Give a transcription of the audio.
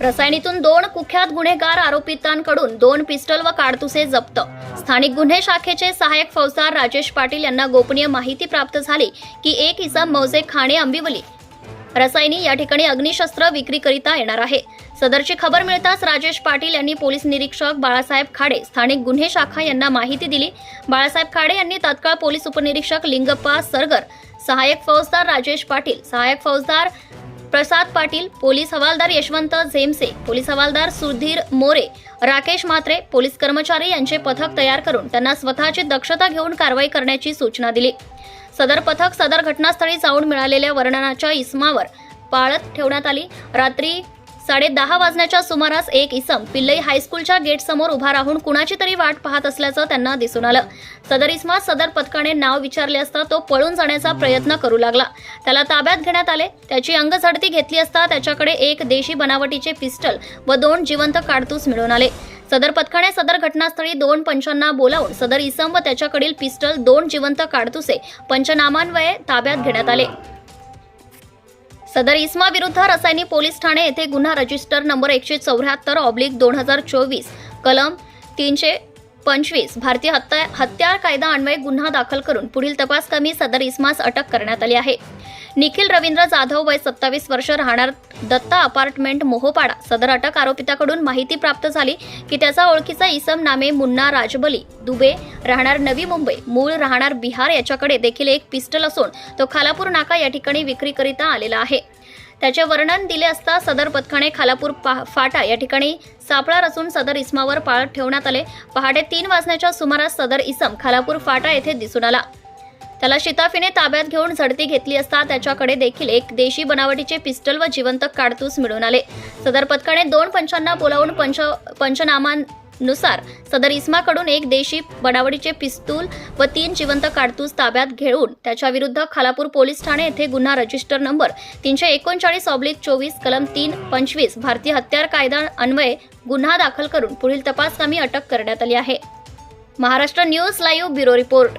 रसायनीतून दोन कुख्यात गुन्हेगार आरोपितांकडून दोन पिस्टल व काडतुसे जप्त. स्थानिक गुन्हे शाखेचे सहाय्यक फौजदार राजेश पाटील यांना गोपनीय माहिती प्राप्त झाली की एक इसम मौजे खाणे अंबिवली रसायनी या ठिकाणी अग्निशस्त्र विक्रीकरिता येणार आहे. सदरची खबर मिळताच राजेश पाटील यांनी पोलीस निरीक्षक बाळासाहेब खाडे स्थानिक गुन्हे शाखा यांना माहिती दिली. बाळासाहेब खाडे यांनी तात्काळ पोलीस उपनिरीक्षक लिंगप्पा सरगर सहाय्यक फौजदार राजेश पाटील सहाय्यक फौजदार प्रसाद पाटील पोलीस हवालदार यशवंत झेमसे पोलीस हवालदार सुधीर मोरे राकेश म्हात्रे पोलीस कर्मचारी यांचे पथक तयार करून त्यांना स्वतःची दक्षता घेऊन कारवाई करण्याची सूचना दिली. सदर पथक सदर घटनास्थळी जाऊन मिळालेल्या वर्णनाच्या इसमावर पाळत ठेवण्यात आली. रात्री साडे दहा वाजण्याच्या सुमारास एक इसम पिल्लई हायस्कूलच्या गेट समोर उभा राहून कुणाची तरी वाट पाहत असल्याचं त्यांना दिसून आलं. सदर इसमात सदर पथकाने नाव विचारले असता तो पळून जाण्याचा प्रयत्न करू लागला. त्याला ताब्यात घेण्यात आले. त्याची अंगझडती घेतली असता त्याच्याकडे एक देशी बनावटीचे पिस्टल व दोन जिवंत काडतूस मिळून आले. सदर पथकाने सदर घटनास्थळी दोन पंचांना बोलावून सदर इसम व त्याच्याकडील पिस्टल दोन जिवंत काडतुसे पंचनामान्वये ताब्यात घेण्यात आले. सदर इस्मा विरुद्ध रसायनी पोलीस ठाणे येथे गुन्हा रजिस्टर नंबर एकशे चौऱ्याहत्तर ऑब्लिक दोन हजार चोवीस कलम तीनशे पंचवीस भारतीय हत्या हत्यार कायदा अन्वये गुन्हा दाखल करून पुढील तपास कमी सदर इस्मास अटक करण्यात आली आहे. निखिल रवींद्र जाधव वय सत्तावीस वर्ष राहणार दत्ता अपार्टमेंट मोहोपाडा. सदर अटक आरोपिताकडून माहिती प्राप्त झाली की त्याचा ओळखीचा इसम नामे मुन्ना राजबली दुबे राहणार नवी मुंबई. मूळ राहणार बिहार याच्याकडे देखील एक पिस्टल असून तो खालापूर नाका या ठिकाणी विक्रीकरिता आलेला आहे. त्याचे वर्णन दिले असता सदर पथकाने खालापूर फाटा या ठिकाणी सापळा असून सदर इसमावर पाळत ठेवण्यात आले. पहाटे तीन वाजण्याच्या सुमारास सदर इसम खालापूर फाटा येथे दिसून आला. त्याला शिताफीने ताब्यात घेऊन झडती घेतली असता त्याच्याकडे देखील एक देशी बनावटीचे पिस्टल व जिवंत काडतूस मिळून आले. सदर पथकाने दोन पंचांना बोलावून पंच पंचनामानुसार सदर इस्माकडून एक देशी बनावटीचे पिस्तूल व तीन जिवंत काडतूस ताब्यात घेऊन त्याच्या विरुद्ध खालापूर पोलीस ठाणे येथे गुन्हा रजिस्टर नंबर तीनशे एकोणचाळीस ऑब्लिक चोवीस कलम तीन पंचवीस भारतीय हत्यार कायदा अन्वये गुन्हा दाखल करून पुढील तपासकामी अटक करण्यात आली आहे. Maharashtra news live bureau report.